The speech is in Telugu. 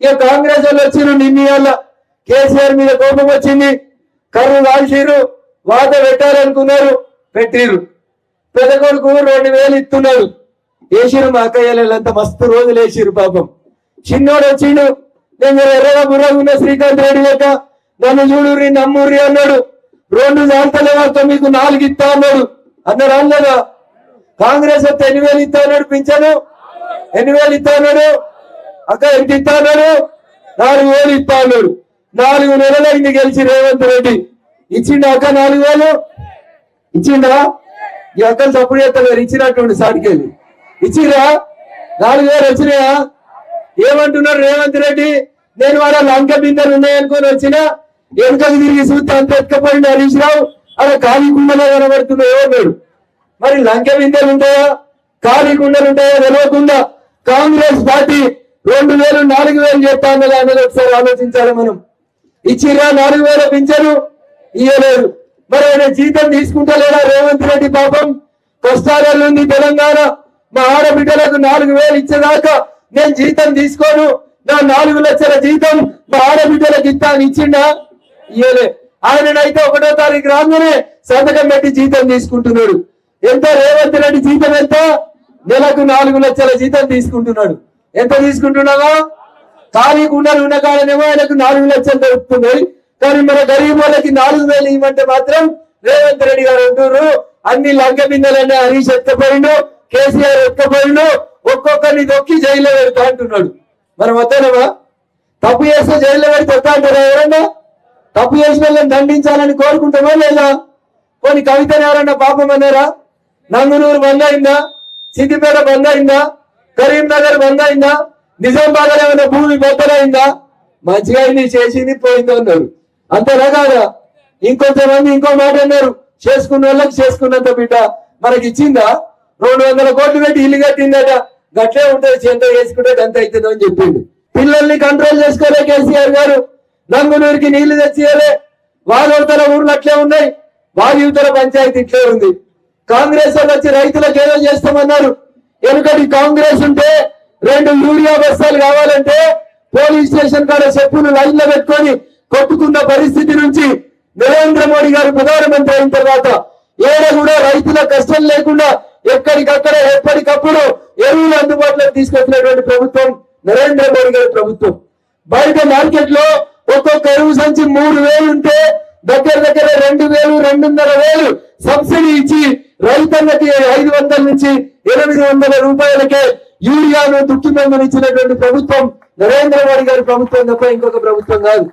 ఇక కాంగ్రెస్ వాళ్ళు వచ్చిరు నిన్న వల్ల కేసీఆర్ మీద కోపం వచ్చింది. కర్రు కాల్చిరు వాత పెట్టాలనుకున్నారు. పెట్టిరు పెద్ద కొడుకు రెండు వేలు ఇస్తున్నారు వేసిరు మా అక్కయ్యలంతా మస్తు రోజులు వేసిరు పాపం. చిన్నోడు వచ్చిండు. నేను ఎర్రగా బుర్రగా ఉన్న శ్రీకాంత్ రెడ్డి లెక్క నన్ను చూడుర్రి నమ్ముర్రి అన్నాడు. రెండు దాంతలేవాక మీకు నాలుగు ఇస్తా అన్నాడు. అన్నాడు? కాంగ్రెస్ వస్తే ఎన్ని వేలు ఇస్తా అన్నాడు పింఛను? ఎన్ని వేలు ఇస్తా అన్నాడు? అక్క ఎంత ఇస్తా అన్నాడు నాలుగు వేలు ఇస్తా అన్నాడు నాలుగు నెలలైంది గెలిచి రేవంత్ రెడ్డి. ఇచ్చిండా అక్క నాలుగు వేలు? ఇచ్చిండా? ఈ అక్కలు తప్పుడు చేస్తారు ఇచ్చినటువంటి సాటికెళ్ళి ఇచ్చిరా నాలుగు వేలు వచ్చినాయా? ఏమంటున్నారు రేవంత్ రెడ్డి? నేను వాళ్ళ లంక బిందెలు ఉన్నాయనుకొని వచ్చిన వెనుకకు తిరిగి చూస్తే అంత ఎత్తుకపోయింది హరీష్ రావు. అలా ఖాళీ గుండెలో కనబడుతున్నాయో అన్నాడు మరి లంక బిందెలు ఉంటాయా? ఖాళీ కుండలు ఉంటాయా? తెలియకుండా కాంగ్రెస్ పార్టీ రెండు వేలు నాలుగు వేలు చెప్పాను అన్నది ఒకసారి ఆలోచించాలి మనం. ఇచ్చిరా నాలుగు వేల పింఛను ఇయ్యలేదు. మరి ఆయన జీతం తీసుకుంటలేడా రేవంత్ రెడ్డి పాపం? కష్టాలలో ఉంది తెలంగాణ. మా ఆడబిడ్డలకు నాలుగు వేలు ఇచ్చేదాకా నేను జీతం తీసుకోను. నా నాలుగు లక్షల జీతం మా ఆడబిడ్డలకు ఇస్తా అని ఇచ్చిండా? ఇయ్యలే. ఆయననైతే ఒకటో తారీఖు రాగానే సంతకం పెట్టి జీతం తీసుకుంటున్నాడు. ఎంత? రేవంత్ రెడ్డి జీతం ఎంత? నెలకు నాలుగు లక్షల జీతం తీసుకుంటున్నాడు. ఎంత తీసుకుంటున్నావా? ఖాళీ కుండలు ఉన్న కాడనేమో ఆయనకు నాలుగు లక్షలు దొరుకుతున్నాయి. కానీ మన గరీబ్ వాళ్ళకి నాలుగు వేలు ఇవ్వమంటే మాత్రం రేవంత్ రెడ్డి గారు అంటున్నారు. అన్ని లంక బిందెలన్నీ హరీష్ ఎత్తపోయిండు కేసీఆర్ ఎత్తపోయిండు ఒక్కొక్కరిని దొక్కి జైల్లో పెడతా అంటున్నాడు. మనం వద్దనమా తప్పు చేస్తే జైల్లో పెడితే వస్తా అంటారా ఎవరన్నా? తప్పు చేసిన వాళ్ళని దండించాలని కోరుకుంటామా లేదా? కొన్ని కవితను ఎవరన్నా పాపం అన్నారా? నంగునూరు బంద్ అయిందా సిద్దిపేట బంద్ అయిందా కరీంనగర్ బంద్ అయిందా నిజామాబాద్ ఏమైనా భూమి బొత్తలైందా మంచిగా అయింది చేసింది పోయింది అన్నారు. అంతేనా కాదా? ఇంకొంతమంది ఇంకో మాట అన్నారు. చేసుకున్న వాళ్ళకి చేసుకున్నంత బిడ్డ మనకి ఇచ్చిందా? రెండు వందల కోట్లు పెట్టి ఇల్లు కట్టిందట. గట్లే ఉంటుంది చెంత వేసుకుంటే ఎంత అవుతుందో అని చెప్పిండు. పిల్లల్ని కంట్రోల్ చేసుకోలే కేసీఆర్ గారు. నంగునూరికి నీళ్ళు తెచ్చియలే. వాగవతల ఊర్లు అట్లే ఉన్నాయి. వాగివతల పంచాయతీ ఇట్లే ఉంది. కాంగ్రెస్ వాళ్ళు వచ్చి రైతులకు ఏదో చేస్తామన్నారు. ఎందుకంటే కాంగ్రెస్ ఉంటే రెండు యూరియా బస్తాలు కావాలంటే పోలీస్ స్టేషన్ కాడ చెప్పులు లైన్లో పెట్టుకొని కొట్టుకున్న పరిస్థితి నుంచి నరేంద్ర మోడీ గారు ప్రధానమంత్రి అయిన తర్వాత ఏడ కూడా రైతుల కష్టం లేకుండా ఎక్కడికక్కడ ఎప్పటికప్పుడు ఎరువులు అందుబాటులోకి తీసుకొచ్చినటువంటి ప్రభుత్వం నరేంద్ర మోడీ గారి ప్రభుత్వం. బయట మార్కెట్లో ఒక్కొక్క ఎరువు సంచి మూడు వేలు ఉంటే దగ్గర దగ్గర రెండు వేలు రెండున్నర వేలు సబ్సిడీ ఇచ్చి రైతన్నకి ఐదు వందల నుంచి ఎనిమిది వందల రూపాయలకే యూరియాను దుక్కి మందులు ఇచ్చినటువంటి ప్రభుత్వం నరేంద్ర మోడీ గారి ప్రభుత్వం తప్ప ఇంకొక ప్రభుత్వం కాదు.